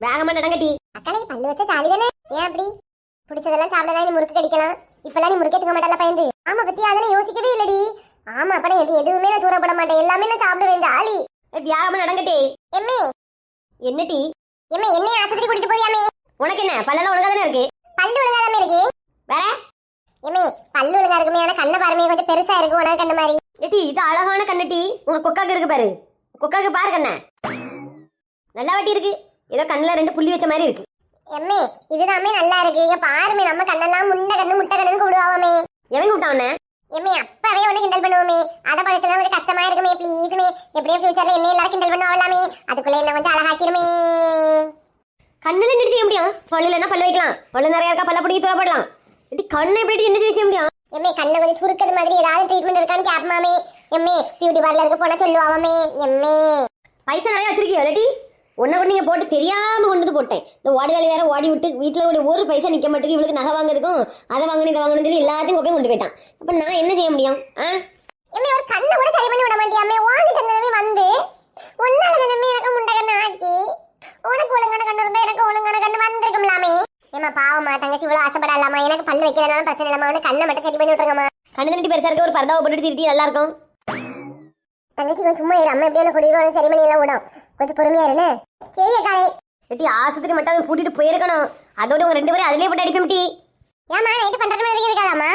வேகமா நடங்கட்டி அக்காலே பல்லு வச்ச சாலி தானே? ஏன் அப்படி? பிடிச்சதெல்லாம் சாப்பிடலாம் நீ முறுக்கு கடிக்கலாம். இப்பெல்லாம் நீ முறுக்கே திங்க மாட்டல பயந்து. ஆமா பத்தி அதனை யோசிக்கவே இல்லடி. ஆமா அப்ப எது எதுவுமே நான் தூரப்பட மாட்டேன். எல்லாமே நான் சாப்பிடுவேன் ஜாலி. வேகமா நடங்கட்டி எம்மி. என்னட்டி எம்மி என்னை ஆஸ்பத்திரி கூட்டிட்டு போவியாமே உனக்கு என்ன பல்லெல்லாம் ஒழுங்கா தானே இருக்கு? பல்லு ஒழுங்காதாமே இருக்கு. வேற? எம்மி பல்லு ஒழுங்கா இருக்குமே ஆனா கண்ணை பாருமே கொஞ்சம் பெருசா இருக்கு உனக்கு கண்ணு மாதிரி. ஏட்டி இது அழகான கண்ணட்டி உங்க கொக்காக்கு இருக்கு பாரு. கொக்காக்கு பாரு கண்ண. நல்லா வட்டி இருக்கு. ஏதோ கண்ணுல ரெண்டு புள்ளி வச்ச மாதிரி இருக்கு. எம்மி இதுதாமே நல்லா இருக்கு. இங்க பாருமே நம்ம கண்ணெல்லாம் முன்ன கண்ணு முட்டை கண்ணுன்னு கூடுவாமே எவன் உன்னை? எம்மி அப்பவே உனக்கு கிண்டல் பண்ணுவோமே. அத பக்கத்துல கொஞ்சம் கஷ்டமா இருக்குமே ப்ளீஸ்மே எப்படியோ ஃபியூச்சர்ல என்ன எல்லாரும் கிண்டல் பண்ணுவாங்களாமே. அதுக்குள்ள என்ன கொஞ்சம் அழகாக்கிருமே. கண்ணுல என்ன செய்ய முடியும். பல்லுல என்ன பல்லு வைக்கலாம்? பல்லு நிறைய இருக்கா? பல்ல பிடிக்க தூரப்படலாம் ஏட்டி கண்ணை எப்படி என்ன செய்ய முடியும்? எம்மே கண்ணை கொஞ்சம் சுருக்கிறது மாதிரி ஏதாவது ட்ரீட்மெண்ட் இருக்கான்னு கேட்பாமே எம்மே பியூட்டி பார்லருக்கு போனா சொல்லுவாமே எம்மே. பைசா நிறைய வச்சிருக்கியோ இல்லாட்டி ஒன்றை கூட நீங்கள் போட்டு தெரியாம கொண்டு வந்து போட்டேன். இந்த ஓடுகாலி வேற ஓடி விட்டு வீட்டில் ஒரு ஒரு பைசா நிற்க மாட்டேங்குது. இவளுக்கு நகை வாங்குறதுக்கும் அதை வாங்கணும் இதை வாங்கணும்னு சொல்லி எல்லாத்தையும் கொப்பையும் கொண்டு போயிட்டான். அப்போ நான் என்ன செய்ய முடியும்? ஆ? எம்மே ஒரு கண்ணை கூட சரி பண்ணி விட மாட்டியாமே வாங்கிட்டு இருந்ததுமே வந்து ஒன்னால தானே எனக்கு முண்டை கண்ணு ஆச்சு. உனக்கு ஒழுங்கான கண்ணு இருந்தா எனக்கு ஒழுங்கான கண்ணு வந்திருக்கும்லாமே. ஏமா பாவமா தங்கச்சி இவ்வளவு ஆசைப்படலாமா எனக்கு பல்லு வைக்கிறதுனால பிரச்சனை இல்லாம அவனுக்கு கண்ணை மட்டும் சரி பண்ணி விட்டுருங்கம்மா. கண்ணு தண்டி பெருசாக இருக்க ஒரு பரதாவை போட்டுட்டு திருட்டி நல்லா இருக்கும். தங்கச்சி கொஞ்சம் சும்மா இரு. அம்மா எப்படியான குடிக்கிறோம் சரி பண்ணி எல்லாம் விடும். கொஞ்சம் பொறுமையா இருன்னு. சரி அக்காலே எட்டி ஆஸ்பத்திரி மட்டும் அவன் கூட்டிட்டு போயிருக்கணும். அதோட உங்க ரெண்டு பேரும் அதிலே போட்டு அடிக்க டீ ஏமா நைட்டு பன்னெண்டு மணி வரைக்கும் இருக்காதாமா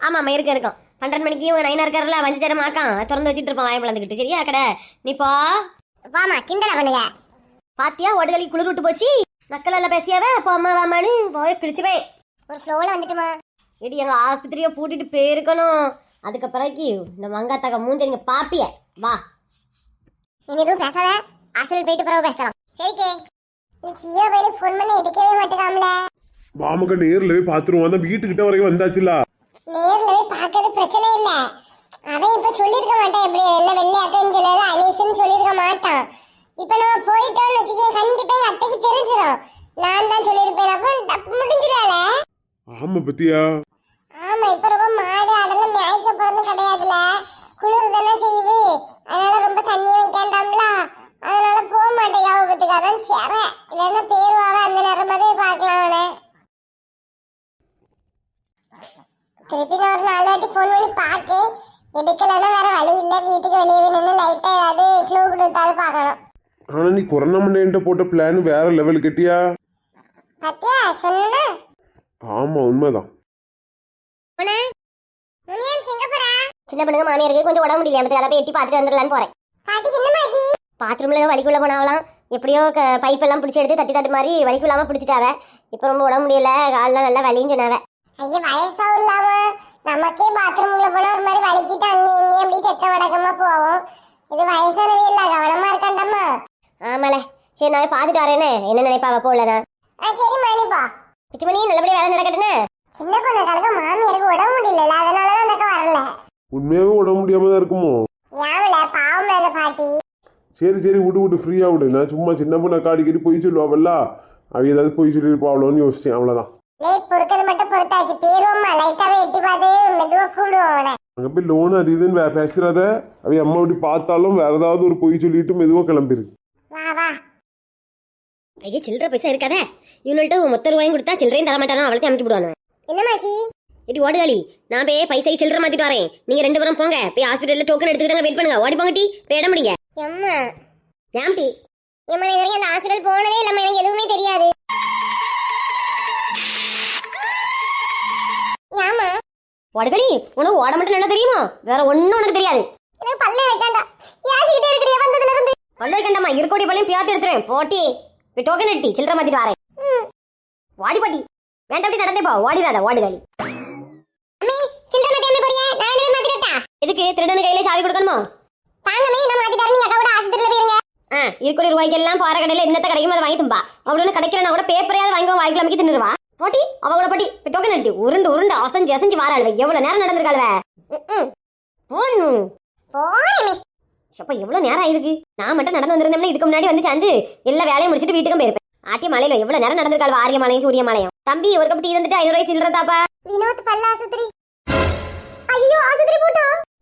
ஆமாம் ஆமாம் இருக்க இருக்கும். பன்னெண்டு மணிக்கு ஒரு நைனா இருக்காருல்ல வஞ்சி தரம் ஆக்கான் திறந்து வச்சுட்டு இருப்பான் வாய் பிளந்துக்கிட்டு சரியா கடை நீ போ. வாமா கிண்டலா பண்ணுங்க. பாத்தியா ஓடுதலி குளிர் விட்டு போச்சு? மக்கள் எல்லாம் பேசியாவே? போம்மா வாமான்னு போய் கிழிச்சுவேன் ஒரு ஃப்ளோல வந்துட்டுமா? ஏடி எங்க ஆஸ்பத்திரியை பூட்டிட்டு போயிருக்கணும். அதுக்கப்புறக்கு இந்த மங்காத்தாக்க மூஞ்ச நீங்க பாப்பிய. வா. நீ எதுவும் பேசாத. ஹாஸ்டல் போயிட்டு பிறகு பேசலாம். சரிக்கே நீ சியா பையில ஃபோன் பண்ணி எடுக்கவே மாட்டேங்காமல. வாமக்க நேர்ல போய் பாத்துருவோம். அந்த வீட்டுக்கிட்ட வரைக்கும் வந்தாச்சுல. நேர்ல போய் பார்க்கறது பிரச்சனை இல்ல. அவன் இப்ப சொல்லிருக்க மாட்டான். எப்படி என்ன வெள்ளையாட்டேன்னு சொல்லாது அனீஸ்ன்னு சொல்லிருக்க மாட்டான். இப்ப நம்ம போயிட்டோம்னு வச்சுக்கேன் கண்டிப்பா எங்க அத்தைக்கு தெரிஞ்சிடும் நான் தான் சொல்லியிருப்பேன். அப்ப தப்பு முடிஞ்சிடால ஆமா பத்தியா? ஆமா இப்ப ரொம்ப மாடு அதெல்லாம் மேய்க்க போறது கிடையாதுல. குளிர் தானே செய்யுது. அதனால ரொம்ப தண்ணி வைக்காண்டாம்ல. அதனால போக மாட்டேன் ஞாபகத்துக்கு அதான் சேர இல்லைன்னா பேருவாக அந்த நேரம் மாதிரி பார்க்கலாம் அவனை. திருப்பி நான் ஒரு நாலு வாட்டி ஃபோன் பண்ணி பார்த்தேன் எடுக்கலைன்னா வேற வழி இல்லை வீட்டுக்கு வெளியே நின்று லைட்டா ஏதாவது க்ளூ கொடுத்தாது பார்க்கணும். ஆனா நீ கொரோனா மண்டேன்ட்ட போட்ட பிளான் வேற லெவல் கட்டியா? பத்தியா சொன்னா ஆமா உண்மைதான். சின்ன பொண்ணுங்க மாமியாருக்கு கொஞ்சம் உடம்பு முடியல அதை போய் எட்டி பார்த்துட்டு வந்துடலான்னு போறேன். பாட்டிக்கு பாத்ரூம்ல வலிக்குள்ள போனாவலாம். எப்படியோ பைப் எல்லாம் பிடிச்சி எடுத்து தட்டி தட்டு மாதிரி வலிக்கு இல்லாம பிடிச்சிட்டாவ. இப்போ ரொம்ப உடம்பு முடியல காலில் நல்லா வலின்னு சொன்னாவ. ஐயா வயசா இல்லாம நமக்கே பாத்ரூம்ல போனா ஒரு மாதிரி வலிக்கிட்டு அங்க இங்கே அப்படி தெத்த வடக்கமா போவோம். இது வயசானவே இல்ல கவனமா இருக்காண்டம்மா ஆமால. சரி நான் போய் பார்த்துட்டு வரேனே. என்ன நினைப்பாவ போலனா? ஆ சரி மணிப்பா பிச்சு பண்ணி நல்லபடியா வேலை நடக்கட்டுன்னு சின்ன பொண்ணு காலக்க மாமியாருக்கு உடம்பு முடியல அதனாலதான் அந்த வரல. உண்மையாவே உடம்பு முடியாம தான் இருக்குமோ பாவம் அந்த பாட்டி. சரி சரி விடு விடு ஃப்ரீயா விடு. நான் சும்மா சின்ன பொண்ணை காடிக்கிட்டு பொய் சொல்லுவாவல்ல அவ ஏதாவது பொய் சொல்லியிருப்பாவளோன்னு யோசிச்சேன் அவனை அங்க போய் லோன் அது இதுன்னு பேசுறத அவ அம்மா இப்படி பார்த்தாலும் வேற ஏதாவது ஒரு பொய் சொல்லிட்டு மெதுவா கிளம்பிரு. வா வா. ஐயா சில்லற பைசா இருக்காதே. இவனுள்கிட்ட மொத்த ரூபாயும் கொடுத்தா சில்லறையும் தர மாட்டானோ? அவளுக்கு அமைக்க போடுவானு என்னமாச்சி இடி ஓடுகாளி நான் போய் பைசாக்கு சில்லற மாத்திட்டு வரேன். நீங்க ரெண்டு பேரும் போங்க. போய் ஹாஸ்பிட்டல்ல டோக்கன் எடுத்துக்கிட்டாங்க வெயிட் பண்ணுங்க. ஓடி போங்க டி. போய் இடம் முடிங்க எம்மா. ஜாம் டி ஏம்மா இது வரைக்கும் அந்த ஹாஸ்பிட்டல் போனதே இல்லம்மா எனக்கு எதுவுமே தெரியாது. ஏம்மா? ஓடுகாளி உனக்கு ஓட மட்டும் நல்லா தெரியுமா? வேற ஒண்ணும் உனக்கு தெரியாது. எனக்கு பல்லே வைக்காண்டா. யாசிக்கிட்டே இருக்கிறியா வந்ததுல இருந்து? பல்லை கண்டமா இருக்கோடி பள்ளையும் பியாத்து எடுத்துருவேன். போட்டி. டோக்கன் எடுத்தி சில்லற மாத்திட்டு வரேன். வாடி பாட்டி. வேண்டாம் அப்படி நடந்தே போ. ஓடிடாத ஓடுகாளி அம்மி சில்ட்ரன் தேம்பி போறியா? நான் என்ன மாத்திட்டா எதுக்கு? திருடனு கையில சாவி கொடுக்கணுமா? மாத்திட்டாரு நீங்க அக்கா கூட ஆஸ்பத்திரியில போயிருங்க. ஆ இருக்கோடி ரூபாய்க்கு எல்லாம் பாறை கடையில என்னத்த கிடைக்குமோ அதை வாங்கி தும்பா. அவளோட கிடைக்கலனா கூட பேப்பரையாவது வாங்கி வாய்க்கில் அமைக்கி தின்னுருவா போட்டி அவ கூட போட்டி. டோக்கன் எடுத்து உருண்டு உருண்டு அசஞ்சு அசஞ்சு வாராளுவ. எவ்வளவு நேரம் நடந்திருக்காளுவ? போறமே அப்ப எவ்வளவு நேரம் ஆயிருக்கு? நான் மட்டும் நடந்து வந்திருந்தோம்னா இதுக்கு முன்னாடி வந்து சேர்ந்து எல்லா வேலையும் முடிச்சிட்டு வீட்டுக்கும் போயிருப்பேன். ஆட்டிய மலையில எவ்வளவு நேரம் நடந்திருக்காள் ஆரிய மலையும் சூரிய மலையும். தம்பி ஒரு கப் டீ வந்துட்டு ஐநூறு ரூபாய் சில்லற தாப்பா. வினோத் பல்ல ஆஸ்பத்திரி. ஐயோ ஆஸ்பத்திரி போட்டா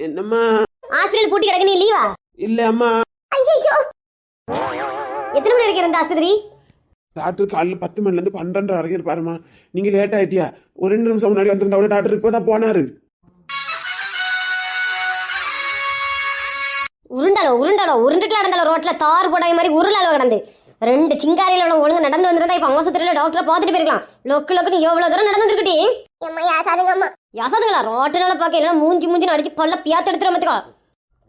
என்னம்மா? ஹாஸ்பிட்டல் பூட்டி கிடக்கு நீ லீவா? இல்ல அம்மா ஐயோ எத்தனை மணி வரைக்கும் இருந்த ஆஸ்பத்திரி? டாக்டர் காலையில் பத்து மணில இருந்து பன்னெண்டு வரைக்கும் இருப்பாருமா நீங்க லேட் ஆயிட்டியா? ஒரு ரெண்டு நிமிஷம் முன்னாடி வந்திருந்தா கூட டாக்டர் இப்பதான் போனாரு. உருண்டாலோ உருண்டாலோ உருண்டுட்டுல இருந்தாலும் ரோட்ல தார் போடாத மாதிரி உருளாலோ கிடந்து. ரெண்டு சிங்காரியில உள்ள ஒழுங்கு நடந்து வந்திருந்தா இப்ப ஆஸ்பத்திரியில டாக்டரை பார்த்துட்டு போயிருக்கலாம். லொக்கு லொக்குன்னு எவ்வளவு தூரம் நடந்து வந்துருக்கட்டி எம்மா யாசாதுங்க அம்மா யசதுங்களா ரோட்டுனால பார்க்க இல்லைன்னா மூஞ்சி மூஞ்சி அடிச்சு பல்ல பியாத்து எடுத்துட்டு வந்துக்கோ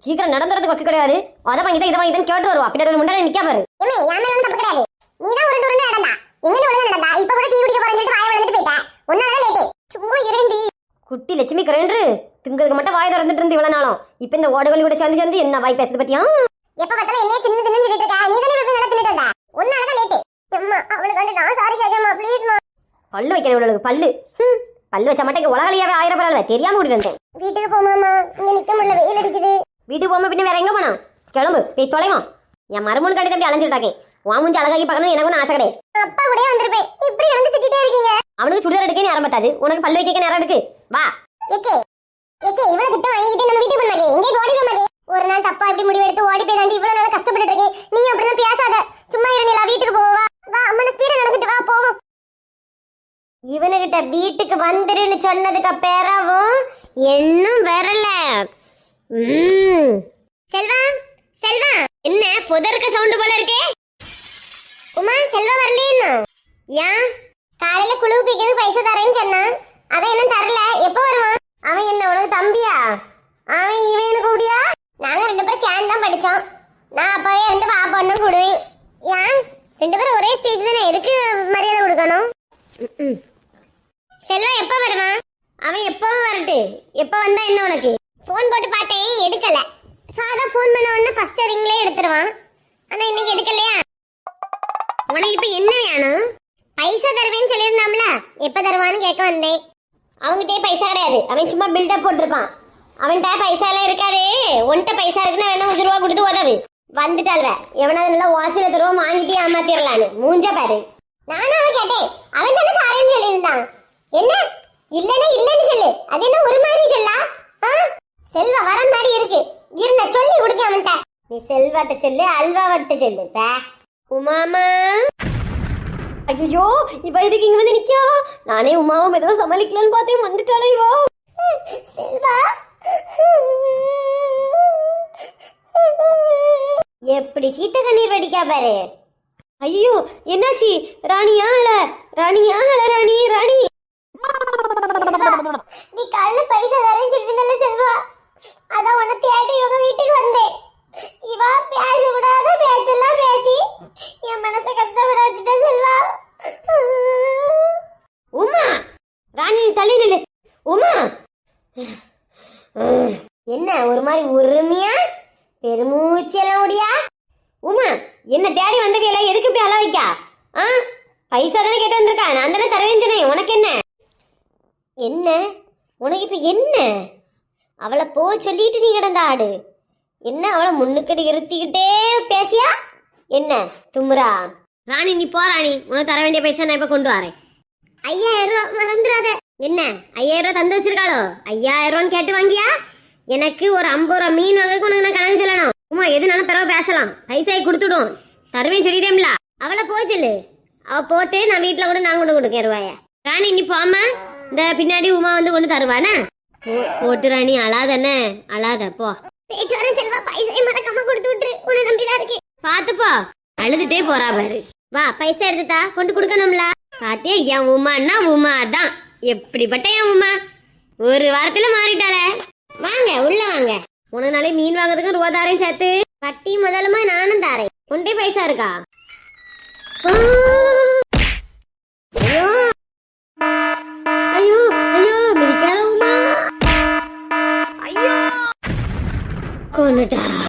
சீக்கிரம் நடந்துறதுக்கு வக்க கிடையாது. அதை வாங்கி தான் இதை வாங்கி தான் கேட்டு வருவா. பின்னாடி முன்னாடி நிக்கா பாரு. என் மேல ஒண்ணும் தப்பு கிடையாது. நீ தான் உருண்டு உருண்டு நடந்தா. எங்க ஒழுங்கா நடந்தா. இப்ப கூட டீ குடிக்க போறேன்னு சொல்லிட்டு வாய வளர்ந்துட்டு போயிட்ட. ஒன்னால லேட்டு. சும்மா இரண்டி. குட்டி லட்சுமி கரண்டு திங்கிறதுக்கு மட்டும் வாய் திறந்துட்டு இருந்து இவ்வளவு நாளும். இப்ப இந்த ஓடுகள் கூட சேர்ந்து சேர்ந்து என்ன வாய் பேசுது பத்தியா? எப்ப பார்த்தாலும் என்னைய தின்னு தின்னு சொல்லிட்டு இருக்கா. நீ தானே போய் நல்லா தின்னுட்டு வந்தா? ஒன்னால தான் லேட்டு. எம்மா அவளுக்கு நான் சாரி கேட்கமா ப்ளீஸ்மா பல்லு வைக்கணும் இவ்வளவு பல்லு. பல்லு வச்ச மாட்டேங்க உலகலையாவே ஆயிரம் பரவாயில்ல தெரியாம கூட்டிட்டு வந்தேன் வீட்டுக்கு போமாமா இங்க நிக்க முடியல வெயில் அடிக்குது. வீட்டுக்கு போகாம பின்ன வேற எங்க போனோம் கிளம்பு போய் தொலைவோம் என் மருமன் கடி தம்பி அலைஞ்சிட்டாக்கே உன் மூஞ்சி அழகாக்கி பார்க்கணும் எனக்கு ஒன்றும் ஆசை கிடையாது. அப்பா கூட வந்திருப்பேன். இப்படி வந்து திட்டிட்டே இருக்கீங்க. அவனுக்கு சுடிதார் எடுக்க நேரம் பத்தாது. உனக்கு பல்லு வைக்க நேரம் இருக்கு. வா. ஏக்கே ஏக்கே இவ்வளவு திட்டம் வாங்கிட்டு நம்ம வீட்டுக்கு போன மாதிரி எங்கே ஓடிட மாதிரி ஒரு நாள் தப்பா இப்படி முடிவு எடுத்து ஓடி போய் தாண்டி இவ்வளவு நாள் கஷ்டப்பட்டு இருக்கேன். நீ அப்படிலாம் பேசாத. சும்மா இருந்தீங்களா வீட்டுக்கு போவா வா அம்மன ஸ்பீட நடந்துட்டு வா போவோம் இவனுகிட்ட வீட்டுக்கு வந்துருன்னு சொன்னதுக்கு பிறவும் இன்னும் வரல. ம். செல்வா செல்வா. என்ன புதர்க்க சவுண்ட் போல இருக்கே? உமா செல்வா வரலையே ஏன்? காலையில குழு பிக்கிறது பைசா தரேன்னு சொன்னான். அதான் இன்னும் தரல. எப்போ வருவான்? அவன் என்ன உனக்கு தம்பியா? அவன் இவனுக்கு கூடியா நாங்க ரெண்டு பேரும் சேர்ந்து தான் படிச்சோம். நான் அப்பவே இருந்து பாப்போன்னு கூடுவேன். ஏன்? ரெண்டு பேரும் ஒரே ஸ்டேஜ் தானே? எதுக்கு மரியாதை கொடுக்கணும்? செல்வா எப்போ வருவான் அவன் எப்பவும் வரட்டு. எப்ப வந்தா என்ன உனக்கு? ஃபோன் போட்டு பார்த்தேன் எடுக்கல. சாதா ஃபோன் பண்ண உடனே ஃபர்ஸ்ட் ரிங்லேயே எடுத்துருவான். ஆனா இன்னைக்கு எடுக்கலையா? உனக்கு இப்ப என்ன வேணும்? பைசா தருவேன்னு சொல்லியிருந்தாம்ல எப்ப தருவான்னு கேட்க வந்தேன். அவன்கிட்டயே பைசா கிடையாது. அவன் சும்மா பில்டப் போட்டிருப்பான். அவன்கிட்ட பைசா எல்லாம் இருக்காது. உன்கிட்ட பைசா இருக்குன்னா வேணா ஒரு ரூபா கொடுத்து உதவு. வந்துட்டாள்வ எவனாவது நல்லா வாசியில தருவோம் வாங்கிட்டு ஏமாத்திரலான்னு. மூஞ்ச பாரு. நானும் அவன் கேட்டேன். அவன் தானே தாரேன்னு சொல்லியிருந்தான். என்ன? இல்லைன்னா இல்லைன்னு சொல்லு. அது என்ன ஒரு மாதிரி சொல்லா? செல்வா வர மாதிரி இருக்கு. இருந்த சொல்லி கொடுக்க அவன்கிட்ட. நீ செல்வாட்ட சொல்லு அல்வாவட்ட சொல்லு உமாமா? ஐயோ இவ இதுக்கு இங்க வந்து நிக்கா? நானே உமாவும் ஏதோ சமாளிக்கலாம்னு பார்த்தேன் வந்துட்டாளே இவோ? செல்வா? எப்படி சீத்த கண்ணீர் வடிக்கா பாரு? ஐயோ என்னாச்சு? ராணியா அழ ராணியா அழ ராணி? ராணி? நீ கல்லு பைசா தரேன்னு சொல்லிருந்தல செல்வா அதான் உன்னை தேடி இவங்க வீட்டுக்கு வந்தேன் இவ பேச கூடாத பேச்செல்லாம் பேசி என் மனசை கஷ்டப்பட வச்சுட்டா செல்வா உமா ராணி தள்ளி நில்லு உமா என்ன ஒரு மாதிரி உரிமையா பெருமூச்செல்லாம் ஓடியா உமா என்ன தேடி வந்தவியல எதுக்கு இப்படி அழ வைக்கா ஆ பைசா தானே கேட்டு வந்திருக்கா நான் தானே தரவேன்னு சொன்னேன் உனக்கு என்ன என்ன? உனக்கு இப்போ என்ன? அவளை போ சொல்லிட்டு நீ கிடந்த ஆடு. என்ன அவளை முன்னுக்கடி இருத்திக்கிட்டே பேசியா? என்ன தும்முரா ராணி நீ போ ராணி. உனக்கு தர வேண்டிய பைசா நான் இப்ப கொண்டு வரேன். ஐயாயிரம் ரூபா மறந்துடாத என்ன ஐயாயிரம் ரூபா தந்து வச்சிருக்காளோ? ஐயாயிரம் ரூபான்னு கேட்டு வாங்கியா? எனக்கு ஒரு ஐம்பது ரூபா மீன் வாங்க உனக்கு நான் கணக்கு சொல்லணும். உமா எதுனாலும் பிறகு பேசலாம். பைசாயை கொடுத்துடும் தருவேன் சொல்லிட்டேம்ல அவளை போய் சொல்லு. அவ போட்டு நான் வீட்டுல கூட நான் கொண்டு கொடுக்கேன் ரூபாய. ராணி நீ போமா இந்த பின்னாடி உமா வந்து கொண்டு தருவானே? போட்டு ராணி அழாதண்ணே. அழாத போ. பாத்துப்போ அழுதுட்டே போறா பாரு. வா பைசா எடுத்துட்டா கொண்டு கொடுக்கணும்ல. பாத்தியா என் உமான்னா உமா தான் எப்படிப்பட்ட என் உமா? ஒரு வாரத்துல மாறிட்டாளே. வாங்க உள்ள வாங்க. உனக்கு நாளை மீன் வாங்குறதுக்கும் ரூபா தாரையும் சேர்த்து. வட்டி முதலுமா நானும் தாரேன். ஒன்றே பைசா இருக்கா? ஐயோ. Canada